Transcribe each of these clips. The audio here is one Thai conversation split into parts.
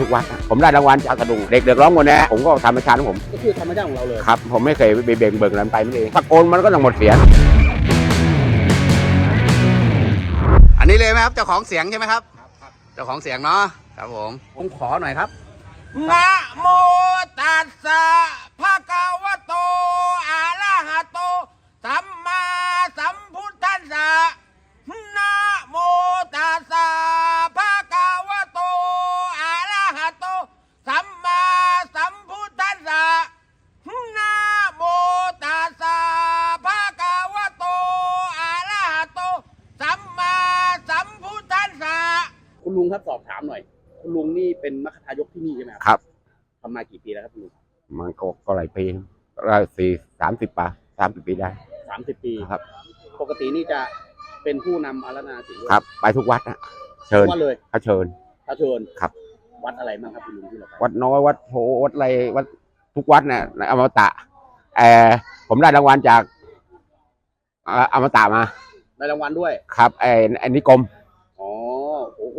ทุกวัดนะผมได้รางวัลจากกระดุงเด็กเดือดร้อนหมดแน่ผมก็ทำประชาติของผมก็คือธรรมชาติของเราเลยครับ ผมไม่เคยไปเบ่งเบิ่งอะไรไปไม่เองตะโกนมันก็ต้องหมดเสียงอันนี้เลยไหมครับเจ้าของเสียงใช่ไหมครับ เจ้าของเสียงเนาะครับผมผมขอหน่อยครับนะโมตัสสะภะคะ คุณลุงครับสอบถามหน่อย คุณลุงนี่เป็นมรรคทายกที่นี่ใช่ไหมครับทำมากี่ปีแล้วครับคุณลุงมันก็ก็หลายปีก็สี่สามสิบปีสามสิบปีได้สามสิบปีครับ ปกตินี่จะเป็นผู้นำอาราธนาศีลครับ ไปทุกวัดนะเชิญวัดเลยเขาเชิญ ถ้าเชิญครับ วัดอะไรบ้างครับคุณลุงที่เราไปวัดน้อยวัดโพวัดอะไรวัดทุกวัดเนี่ยในอมตะเออผมได้รางวัลจากอ่าอมตะมา ได้รางวัลด้วย ครับไอ้ไอ้นิกรม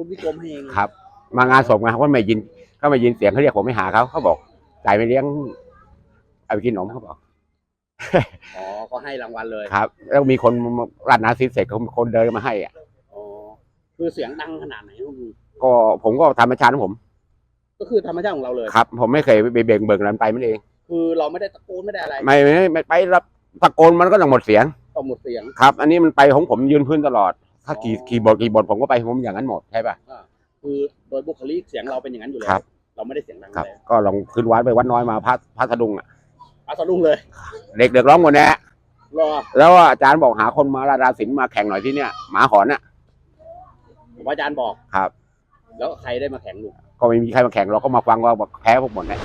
อ๋อโอ้คุณวิกรมให้เองครับ มางานศพไงเขาไม่ยินเขาไม่ยินเสียงเขาเรียกผมไม่หาเขาเขาบอกจ่ายไม่เลี้ยงเอาไปกินขนมเขาบอกอ๋อก็ให้รางวัลเลยครับ แล้วมีคนมาราดน้ำซีเสร็จคนเดินมาให้อะอ๋อคือเสียงดังขนาดไหนครับคุณลุงก็ผมก็ทำประชาติของผม ก็คือธรรมชาติของเราเลยครับ ผมไม่เคยไปเบ่งเบิ่งอะไรไปไม่เอง คือเราไม่ได้ตะโกนไม่ได้อะไร ไม่ไม่ไม่ไปรับตะโกนมันก็ต้องหมดเสียงต้องหมดเสียงครับ อันนี้มันไปของผมยืนพื้นตลอด ถ้ากี่อ๋อกี่บทกี่บทผมก็ไปของผมอย่างนั้นหมดใช่ป่ะคือโดยบุคลิกเสียงเราเป็นอย่างนั้นอยู่แล้ครัวบเราไม่ได้เสียงดังครับ เลยก็ลองขึ้นวัดไปวัดน้อยมาพัดพัทดุงอะอาสะดุ้งเลยเด็กเดือดร้อนหมดแน่รอแล้วอาจารย์บอกหาคนมาราดาศิลป์มาแข่งหน่อยที่เนี่ยหมาหอนอะ ผมอาจารย์บอกครับ แล้วใครได้มาแข่งลุงก็ไม่มีใครมาแข่งเราก็มาฟังว่าบอกแพ้พวกหมดเนี่ย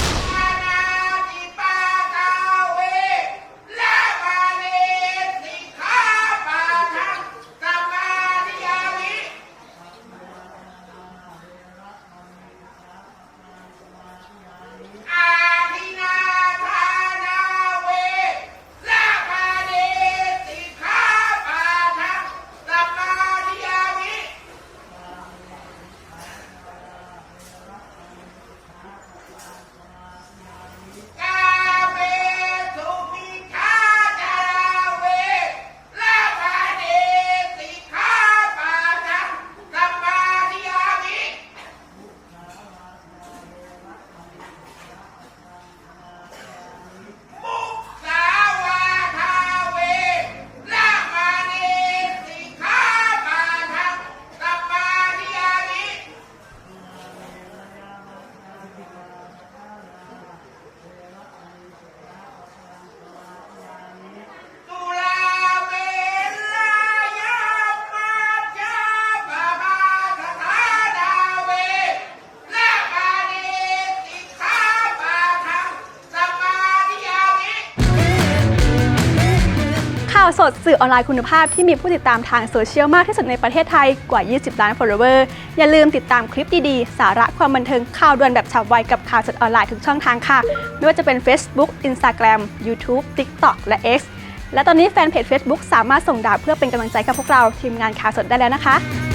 าวสดสื่อออนไลน์คุณภาพที่มีผู้ติดตามทางโซเชียลมากที่สุดในประเทศไทยกว่า 20 ล้าน follower อย่าลืมติดตามคลิปดีๆ สาระความบันเทิงข่าวด่วนแบบฉับไวกับข่าวสดออนไลน์ทุกช่องทางค่ะ ไม่ว่าจะเป็น Facebook Instagram YouTube TikTok และ X และตอนนี้แฟนเพจ Facebook สามารถส่งดาวเพื่อเป็นกำลังใจกับพวกเราทีมงานข่าวสดได้แล้วนะคะ